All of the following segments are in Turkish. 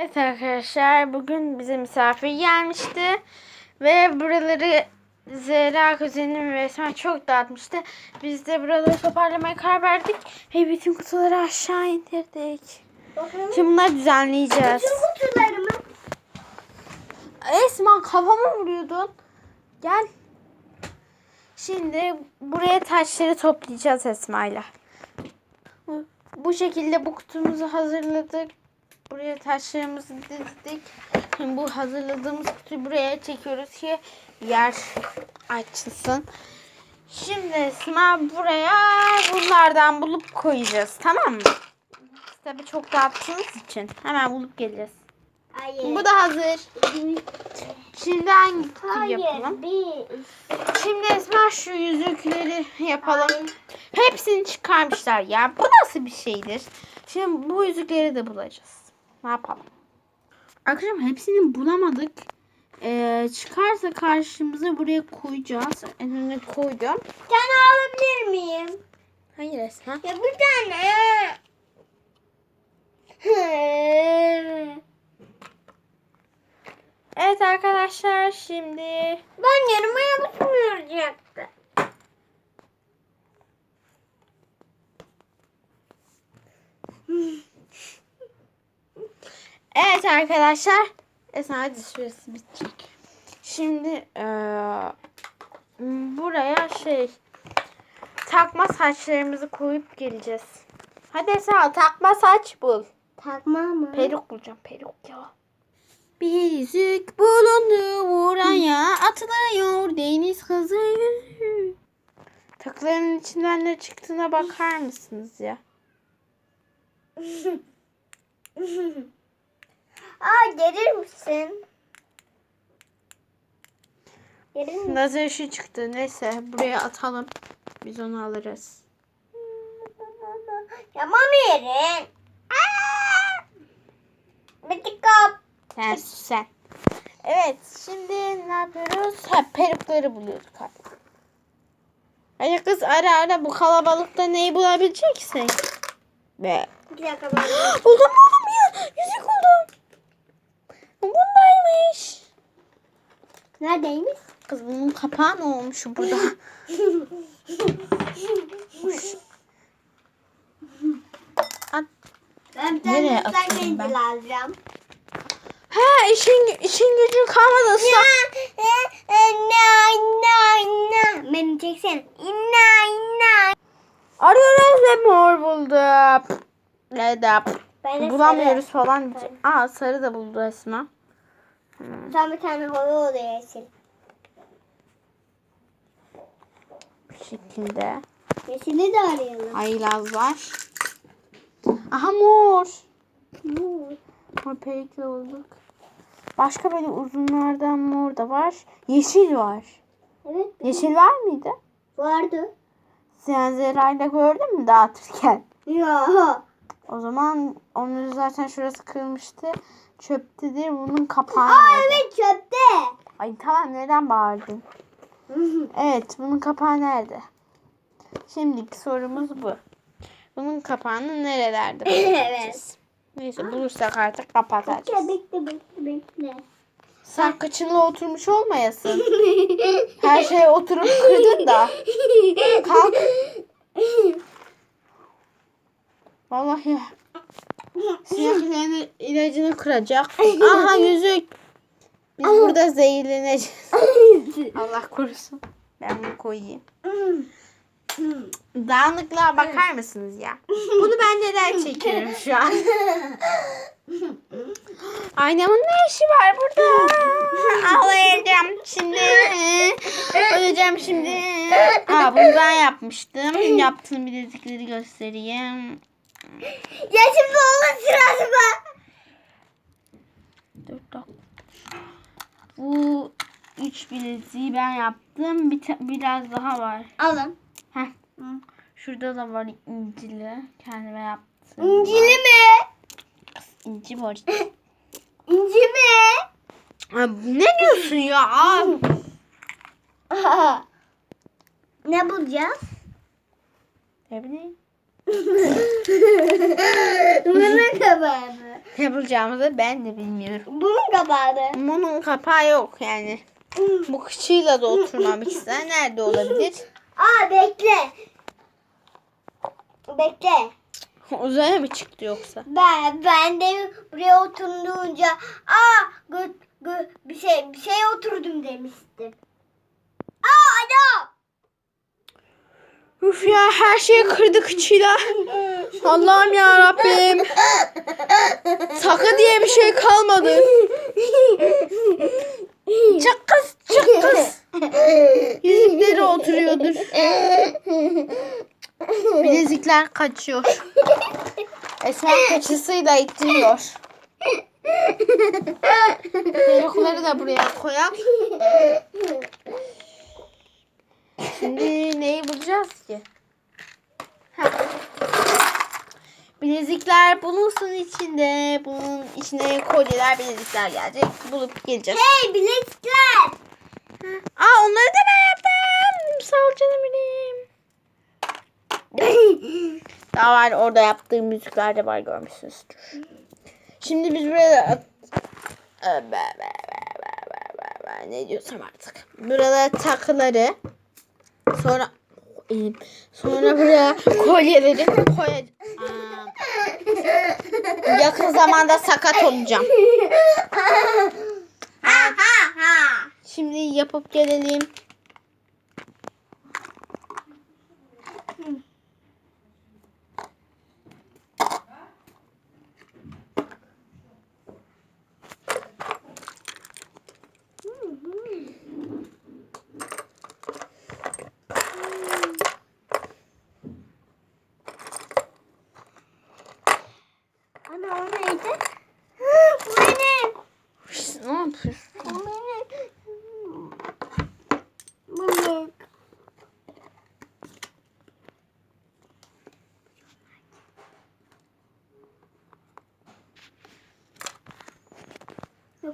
Evet arkadaşlar bugün bize misafir gelmişti. Ve buraları Zehra kuzenim ve Esma çok dağıtmıştı. Biz de buraları toparlamaya karar verdik. Ve bütün kutuları aşağı indirdik. Bakın. Şimdi bunları düzenleyeceğiz. Bütün kutularımı. Esma kafama vuruyordun. Gel. Şimdi buraya taşları toplayacağız Esma'yla. Bu şekilde bu kutumuzu hazırladık. Buraya taşlarımızı dizdik. Şimdi bu hazırladığımız kutuyu buraya çekiyoruz ki yer açılsın. Şimdi Esma buraya bunlardan bulup koyacağız. Tamam mı? Tabii çok dağıttığınız için hemen bulup geleceğiz. Hayır. Bu da hazır. Şimdi hangi kutuyu yapalım? Şimdi Esma şu yüzükleri yapalım. Hayır. Hepsini çıkarmışlar ya. Bu nasıl bir şeydir? Şimdi bu yüzükleri de bulacağız. Ne yapalım? Arkadaşlar hepsini bulamadık. Ee, çıkarsa karşımıza buraya koyacağız. En öne koydum. Tane alabilir miyim? Hayır Esma. Ya bir tane. Evet arkadaşlar şimdi ben yarıma yapışmayacaktı. Evet arkadaşlar. Esma hadi süresi bitecek. Şimdi eee, buraya şey takma saçlarımızı koyup geleceğiz. Hadi Esma takma saç bul. Takma mı? Peruk bulacağım peruk ya. Bir yüzük bulundu buraya atılıyor deniz kızı. Takıların içinden ne çıktığına bakar mısınız ya? Aa gelir misin? Gelir misin? Lazer ışığı çıktı. Neyse buraya atalım. Biz onu alırız. Yapmam yerin. Bitti kap. Sen sus sen. Evet şimdi ne yapıyoruz? Ha perukları buluyorduk artık. Hadi kız ara ara bu kalabalıkta neyi bulabileceksin? Be. Bir dakika ben. buldum buldum ya. Yüzük buldum. Bundaymış. Neredeymiş? Kız bunun kapağı ne olmuş burada? At. Ben bir Nereye tane ıslak atayım ben? alacağım. Ha işin işin gücün kalmadı ıslak. İnna inna inna. Beni çeksen. İnna inna. Arıyoruz ve mor bulduk. Ben de Bulamıyoruz sarı. falan. Aa sarı da buldu Esma. Tam bir tane hava oluyor yeşil. Bu şekilde. Yeşili de arayalım. Haylaz var. Aha mor. Mor. Mor perikle bulduk. Başka böyle uzunlardan mor da var. Yeşil var. Evet Yeşil var mıydı? vardı. Sen Zera'yla gördün mü dağıtırken? Ya. O zaman onu zaten şurası kırmıştı. Çöptedir. Bunun kapağı Aa nerede? evet çöpte. Ay tamam neden bağırdın? Evet bunun kapağı nerede? Şimdiki sorumuz bu. Bunun kapağını nerelerde bulacağız? evet. Neyse bulursak artık kapatacağız. Bekle bekle bekle bekle. Sen kıçınla oturmuş olmayasın. Her şeye oturup kırdın da. Kalk. Vallahi sineklerin ilacını kıracak. Aha yüzük. Biz burada zehirleneceğiz. Allah korusun. Ben bunu koyayım. Dağınıklığa bakar mısınız ya? Bunu ben neden çekiyorum şu an? Aynamın ne işi var burada? Ağlayacağım şimdi. Öleceğim şimdi. Aa bunu ben yapmıştım. Yaptığım bilezikleri göstereyim. Ya şimdi onun sırası mı? Dur dur. Bu üç bileziği ben yaptım. Bir biraz daha var. Alın. Heh. Şurada da var incili. Kendime yaptım. İncili mi? İnci var. İnci mi? Aa, ne diyorsun ya? Ne bulacağız? Ne bileyim. Bunun kapağı. Ne yapacağımızı ben de bilmiyorum. Bunun kapağı. Bunun kapağı yok yani. Bu kıçıyla da oturmam ister. Nerede olabilir? Aa bekle. Bekle. Uzaya mı çıktı yoksa? Ben ben de buraya oturduğunca aa gö, gö, bir şey bir şey oturdum demiştim. Aa alo. Üf ya her şeyi kırdı kıçıyla. Allah'ım ya Rabbim. Takı diye bir şey kalmadı. Çık kız, çık kız. Yüzükleri oturuyordur. Bilezikler kaçıyor. Esmer kaçısıyla ittiriyor. Perukları da buraya koyak. Şimdi neyi bulacağız ki? Ha. Bilezikler bulunsun içinde. Bunun içine kolyeler, bilezikler gelecek. Bulup geleceğiz. hey bilezikler. Aa onları da ben yaptım. Sağ ol canım benim. Daha var orada yaptığım müzikler de var görmüşsünüzdür. Şimdi biz be. ne diyorsam artık. Burada takıları sonra elim. Sonra buraya kolyeleri koyacağım. Aa, Yakın zamanda sakat olacağım. ha ha ha. Şimdi yapıp gelelim. Ana o neydi? Bu benim. Ne yapıyorsun? Bu benim. Balık.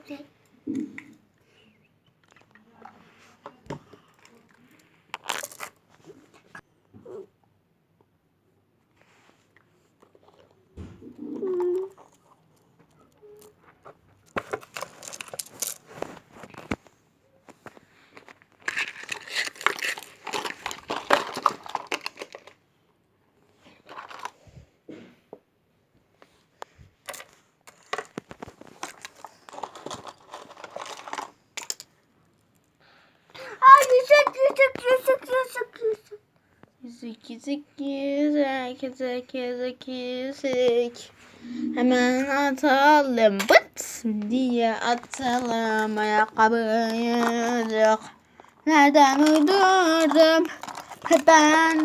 Yok değil. Ay yüzük yüzük yüzük yüzük yüzük. Yüzük yüzük yüzük yüzük yüzük yüzük Hemen atalım. Bıt diye atalım. Ayakkabı yüzük Nereden uydurdum? Ben